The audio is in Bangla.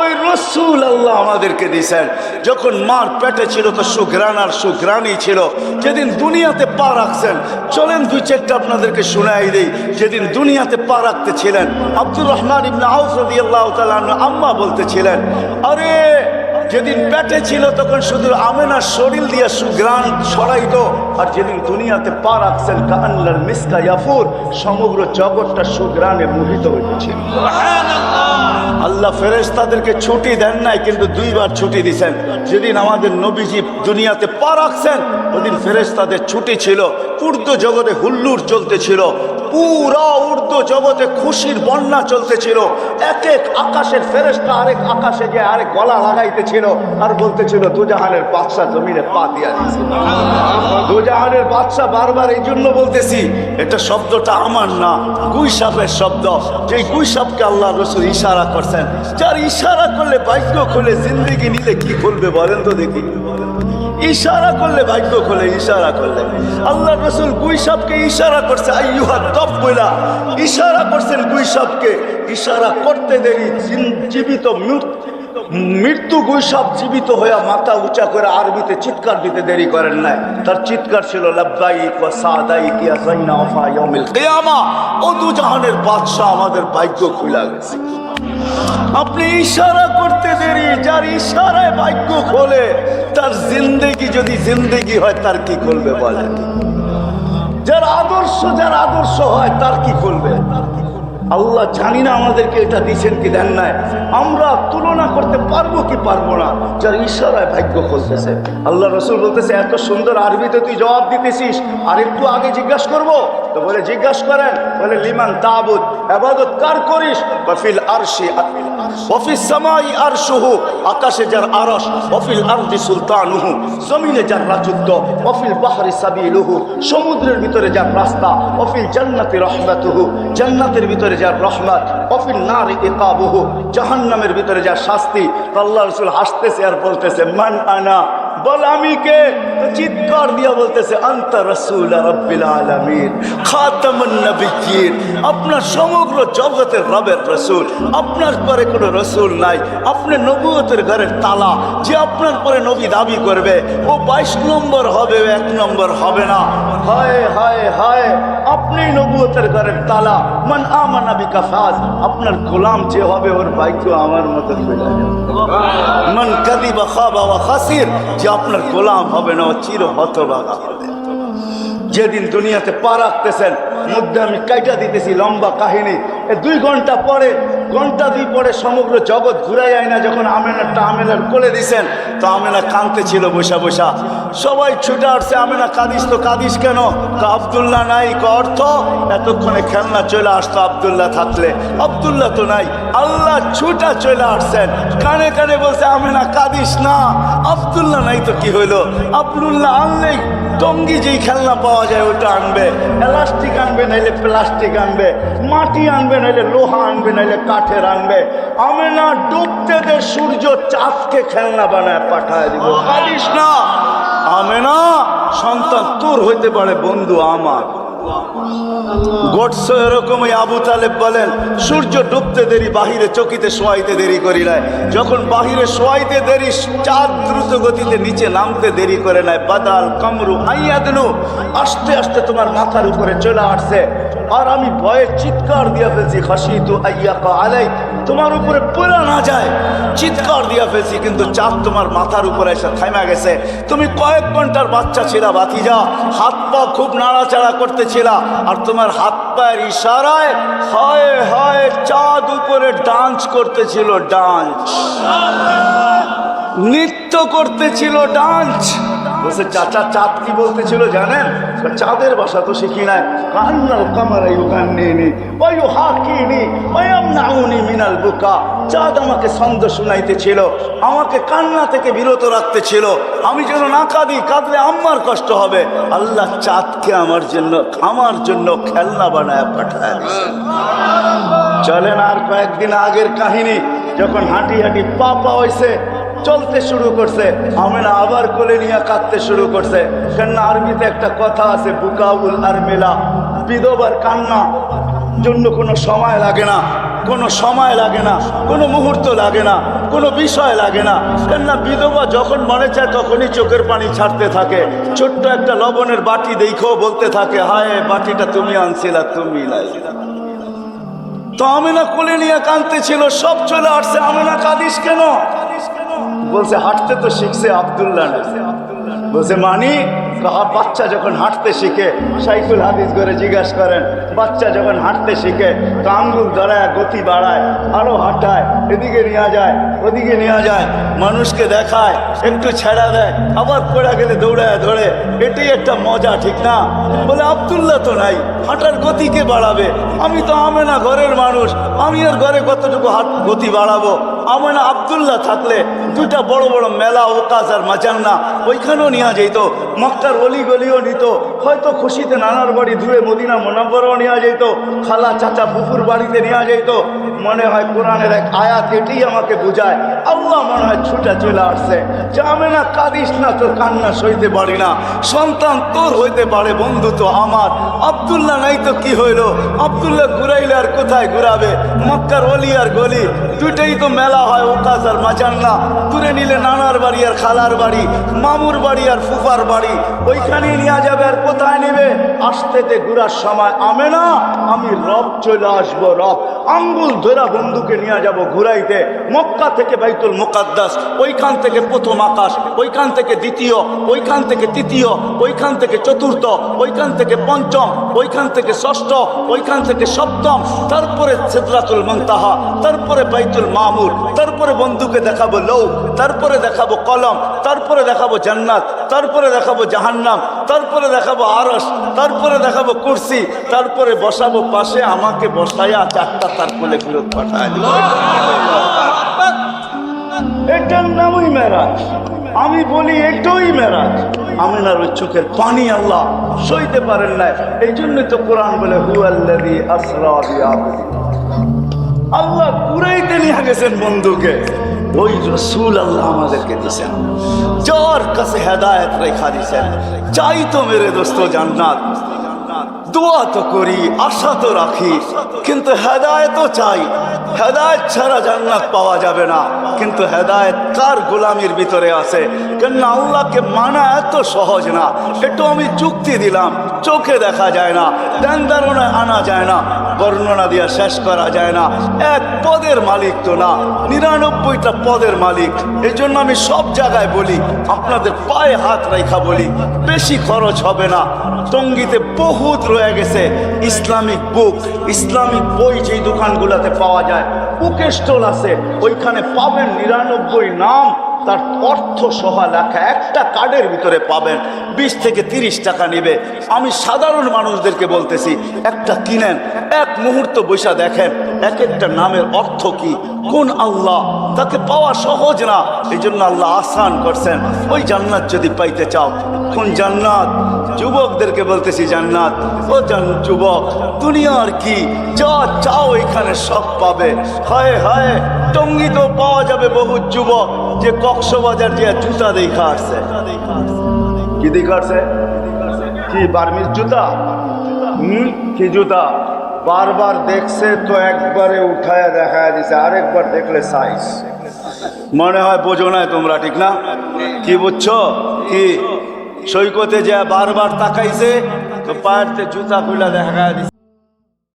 ওই রসুল আল্লাহ আমাদেরকে দিয়েছেন। যখন মার পেটে ছিল তো সুগ্রান আর সুগ্রানই ছিল। যেদিন দুনিয়াতে পা রাখছেন, চলেন দুই চারটা আপনাদেরকে শোনাই দিই। যেদিন দুনিয়াতে পা রাখতে ছিলেন আব্দুর রহমান ইবনে তাআলা আনহু আম্মা বলতেছিলেন, আরে, যেদিন পেটে ছিল তখন শুধু আমেনার শরীর দিয়ে সুগ্রান ছড়াইতো, আর যেদিন দুনিয়াতে পা রাখছেন কান্নার মিসকা ইয়াফুর, সমগ্র জগৎটা সুগ্রানে মোহিত হইতেছিল। আল্লাহ ফেরেশতাদেরকে ছুটি দেন নাই, কিন্তু দুইবার ছুটি দিছেন। যেদিন আমাদের নবীজি দুনিয়াতে পা রাখছেন, ওদিন ফেরেশতাদের ছুটি ছিল। উর্দু জগতে হুল্লুর চলতেছিল। পুরা উর্দু জগতে খুশির বন্যা চলতেছিল। এক এক আকাশের ফেরেশতা আরেক আকাশে গিয়ে আরেক গলা লাগাইতেছিল আর বলতেছিল দুজাহানের বাদশা জমিনে পা দিয়া দিয়েছে। দুজাহানের বাদশা বারবার এই জন্য বলতেছি, এটা শব্দটা আমার না গুই সাপের শব্দ। যে গুই সাপকে আল্লাহ রসুল ইশারা করছেন, যার ইশারা করলে ভাগ্য খুলে জিন্দিগি নিলে কি খুলবে বলেন তো দেখি। ইশারা করলে ভাগ্য খোলে, ইশারা করলে। আল্লাহ রসুল গুই সাপকে ইশারা করছে, আইয়ুহা তপ বইলা ইশারা করছেন গুই সাপকে ইশারা করতে দেরি জীবিত মৃত- মৃত্যু গুইসাপ জীবিত হইয়া মাথা উঁচা করে আরবিতে চিৎকার দিতে দেরি করেন নাই। তার চিৎকার ছিল ও দুজাহানের বাদশা আমাদের ভাগ্য খুলা গেছে। আপনি ইশারা করতে দেরি, যার ইশারায় ভাগ্য খোলে, তার জিন্দেগি যদি জিন্দেগি হয়, তার কি করবে বলেন? যার আদর্শ যার আদর্শ হয়, তার কি করবে আল্লাহ জানি না আমাদেরকে এটা দিচ্ছেন কি দেন নাই। আমরা তুলনা করতে পারব কি পারব না, যার ঈশ্বরায় ভাগ্য খুলতেছে আল্লাহ রসুল বলতেছে, এত সুন্দর আরবিতে তুই জবাব দিতেছিস, আর একটু আগে জিজ্ঞাসা করব? তো বলে জিজ্ঞাসা করেন, বলে, লিমান তাবুদ, আবাদত কার করিস? বফিল আরশি অফিস সামাই আর শুহু আকাশে যার আরস অফিল আরদি সুলতানুহু, জমিনে যার রাজত্ব অফিল বাহারি সাবিলুহু, সমুদ্রের ভিতরে যার রাস্তা অফিল জান্নাতি রহমাতুহু, জান্নাতের ভিতরে যার রহমত অফিল নার ইকাবুহু, জাহান্নামের ভিতরে যার শাস্তি। আল্লাহ রসুল হাসতেছে আর বলতেছে, মান আনা বল আমি কে? চিৎকার দিয়া বলতেছে, আন্ত রসুল রব্বিল আলামিন, খাতামুন নবিয়্যিন, আপনার সমগ্র জগতের রবের রসুল, আপনার পরে কোনো রসুল নাই, আপনি নবুয়তের ঘরের তালা, যে আপনার পরে নবী দাবি করবে, ও বাইশ নম্বর হবে এক নম্বর হবে না। হায় হায় হায়। আপনি নবুয়তের ঘরের তালা। মান আমানা বিকাফাজ আপনার গোলাম যে হবে, ওর ভাগ্য আমার মতো মন কাদি বা খাবা বা খাসির। যে আপনার গোলাম হবে না, ও চির হতবাগা যেদিন দুনিয়াতে পা রাখতেছেন মধ্যে আমি কাইটা দিতেছি, লম্বা কাহিনী। দুই ঘণ্টা পরে, ঘণ্টা দুই পরে সমগ্র জগৎ ঘুরাই আয় না যখন আমেনারটা আমেনার কোলে দিছেন, তো আমেনা কাঁদতে ছিল বসা বসা। সবাই ছুটে আসছে, আমেনা, কাঁদিস তো, কাঁদিস কেন? কা আবদুল্লাহ নাই, ক অর্থ? এতক্ষণে খেলনা চলে আসতো আবদুল্লাহ থাকলে। আবদুল্লাহ তো নাই, আল্লাহ ছুটা চলে আসছেন। কানে কানে বলছে, আমেনা, কাঁদিস না। আবদুল্লাহ নাই তো কি হইল? আবদুল্লাহ আনলেই টঙ্গি যেই খেলনা পাওয়া যায় ওটা আনবে। এলাস্টিক আনবে নাইলে প্লাস্টিক আনবে। মাটি আনবে নাইলে লোহা আনবে নাইলে কাঠের আনবে। আমি না ডুবতে দে সূর্য চাঁদকে খেলনা বানায় পাঠায় দিব। পারিস না। আমি না সন্তান তোর হইতে পারে বন্ধু আমার। গোটস এরকমই আবু তালেব বলেন, সূর্য ডুবতে দেরি, বাহিরে চকিতে শোয়াইতে দেরি করি নাই। যখন বাহিরে শোয়াইতে দেরি, চাঁদ দ্রুত গতিতে নিচে নামতে দেরি করে নাই। বাদাল কামরু আইয়া দিনু আস্তে আস্তে তোমার মাথার উপরে চলে আসছে। আর আমি ভয়ে চিৎকার দিয়ে ফেলছি খাসি তু আইয়া আলাই তোমার উপরে পড়ে না যায়। চিৎকার দিয়া ফেলছি, কিন্তু চাঁদ তোমার মাথার উপরে এসে থাইমা গেছে। তুমি কয়েক ঘণ্টার বাচ্চা ছিলা বাতিজা হাত পা খুব নাড়াচাড়া করতেছিলা, আর তোমার হাত পায়ের ইশারায় হয় হয় চাঁদ উপরে ডান্স করতেছিল, ডান্স। নৃত্য করতেছিল, ডান্স। বলছে, চাচা, চাঁদ কি বলতেছিল জানেন? চাঁদের ভাষা তো শিখি নাই। কান্নাল কামার ইউকান্নিনি ওয়ু হাকিনি ওয়াম নাউনি মিনাল বুকা। চাঁদ আমাকে ছন্দ শুনাইতেছিল, আমাকে কান্না থেকে বিরত রাখতেছিল। আমি যেন না কাঁদি, কাঁদলে আমার কষ্ট হবে। আল্লাহ চাঁদকে আমার জন্য আমার জন্য খেলনা বানায় পাঠায়। চলেন আর কয়েকদিন আগের কাহিনী, যখন হাঁটি হাঁটি পা পা হয়েছে চলতে শুরু করছে। আমেনা আবার কোলে নিয়ে কাঁদতে শুরু করছে। কেননা আরবিতে একটা কথা আছে, বুকাউল আর মেলা বিধবার কান্না। জন্য কোনো সময় লাগে না, কোনো সময় লাগে না, কোনো মুহূর্ত লাগে না, কোনো বিষয় লাগে না। কেননা বিধবা যখন মনে চায় তখনই চোখের পানি ছাড়তে থাকে। ছোট্ট একটা লবণের বাটি দেখো, বলতে থাকে, হায়, বাটিটা তুমি আনছিলা, তুমি তো আমেনা কোলে নিয়ে কাঁদতে ছিল সব চলে আসছে। আমেনা কাঁদিস কেন? বলছে, হাঁটতে তো শিখছে আবদুল্লাহ বলছে, মানি? বাচ্চা যখন হাঁটতে শিখে সাইকুল হাদিস করে জিজ্ঞাসা করেন, বাচ্চা যখন হাঁটতে শিখে, তো আঙ্গুল ধরায় গতি বাড়ায় আরও হাঁটায়, এদিকে নেওয়া যায়, ওদিকে নেওয়া যায়, মানুষকে দেখায়, একটু ছেড়া দেয়, আবার পড়ে গেলে দৌড়ায়, ধরে। এটাই একটা মজা, ঠিক না? বলে, আবদুল্লাহ তো নাই, হাঁটার গতিকে বাড়াবে? আমি তো আমে না ঘরের মানুষ, আমি আর ঘরে কতটুকু হাট, গতি বাড়াবো? আমেনা আবদুল্লাহ থাকলে দুইটা বড় বড় মেলা ওকাজ আর মাচান্না ওইখানেও নেওয়া যেত মক্কার অলি গলিও নিত। হয়তো খুশিতে নানার বাড়ি ধুয়ে মদিনা মোনাম্বরও নেওয়া যেত খালা চাচা পুকুর বাড়িতে নেওয়া যেত মনে হয় কোরআনের এক আয়াত এটাই আমাকে বুঝায়। আল্লাহ মনে হয় ছুটা চলে আসছে। যে আমি না কাঁদিস না, তোর কান্না সইতে পারি না। সন্তান তোর হইতে পারে, বন্ধু তো আমার। আবদুল্লাহ নাই তো কি হইল? আবদুল্লাহ ঘুরাইলে আর কোথায় ঘুরাবে? মক্কার অলি আর গলি, দুইটাই তো মেলা হয় ওকাজ আর মাচান্না দূরে নিলে নানার বাড়ি আর খালার বাড়ি, মামুর বাড়ি আর ফুফার বাড়ি। ওইখানেই নেওয়া যাবে আর কোথায় নেবে? আসতে আসতেতে ঘুরার সময়। আমে না, আমি রব চলে আসব, রব। আঙ্গুল ধরা বন্ধুকে নিয়ে যাব ঘুরাইতে। মক্কা থেকে বাইতুল মুকাদ্দাস, ওইখান থেকে প্রথম আকাশ, ওইখান থেকে দ্বিতীয়, ওইখান থেকে তৃতীয়, ওইখান থেকে চতুর্থ, ওইখান থেকে পঞ্চম, ওইখান থেকে ষষ্ঠ, ওইখান থেকে সপ্তম, তারপরে সিদরাতুল মুনতাহা, তারপরে বাইতুল মামুর, তারপরে বন্ধুকে দেখাবো লৌ তারপরে দেখাবো কলম, তারপরে দেখাবো জান্নাত, তারপরে দেখাবো জাহান্নাম, তারপরে দেখাবো আরস তারপরে দেখাবো কুরসি, তারপরে বসাবো পাশে আমাকে বসাইয়া চারটা তার কোলে ফেরত পাঠায় এটার নামই মেরাজ। আমি বলি এটাই মেরাজ। আমিনার ওই চোখের পানি আল্লাহ সইতে পারেন না এই জন্য তো কোরআন বলে হু বিআবদি আল্লাহ কুরাইতে নিয়ে গেছেন বন্ধুকে। ওই রসুল আল্লাহ আমাদেরকে দিছেন। যার কাছে হেদায়ত রেখা দিছেন। চাই তো মেরে দোস্ত, জান্নাত। দোয়া তো করি, আশা তো রাখি। কিন্তু হেদায়তও চাই। হেদায়ত ছাড়া জান্নাত পাওয়া যাবে না। কিন্তু হেদায়ত কার গোলামির ভিতরে আছে? কেননা আল্লাহকে মানা এত সহজ না। একটু আমি যুক্তি দিলাম, চোখে দেখা যায় না ধারণায় আনা যায় না। বর্ণনা দিয়া শেষ করা যায় না। এক পদের মালিক তো না, নিরানব্বইটা পদের মালিক। এই জন্য আমি সব জায়গায় বলি, আপনাদের পায়ে হাত রেখা বলি, বেশি খরচ হবে না। টঙ্গিতে বহুত রয়ে গেছে ইসলামিক বুক। ইসলামিক বই যেই দোকানগুলোতে পাওয়া যায় বুক স্টল আছে, ওইখানে পাবেন নিরানব্বই নাম তার অর্থ সহ লেখা একটা কার্ডের ভিতরে পাবেন। বিশ থেকে তিরিশ টাকা নেবে। আমি সাধারণ মানুষদেরকে বলতেছি, একটা কিনেন, এক মুহূর্ত বৈশা দেখেন, এক একটা নামের অর্থ কি? কোন আল্লাহ? তাকে পাওয়া সহজ না। এই জন্য আল্লাহ আসান করছেন। ওই জান্নাত যদি পাইতে চাও, কোন জান্নাত? যুবকদেরকে বলতেছি, জান্নাত। ও জান, যুবক, দুনিয়ার কি? যা চাও এখানে সব পাবে। হায় হায় টঙ্গিতেও পাওয়া যাবে বহু যুবক। যে কক্সবাজার যে জুতা দেখা আসছে। কি দেখা আসছে? কি বার্মিস জুতা? কি জুতা? বারবার দেখছে তো একবারে উঠায় দেখা দিছে, আরেকবার দেখলে সাইজ মনে হয় বোঝো নাই তোমরা, ঠিক না? কি বুঝছ? কি? সৈকতে যে বারবার তাকাইছে, তো পায়ের জুতা খুলে দেখা দিছে।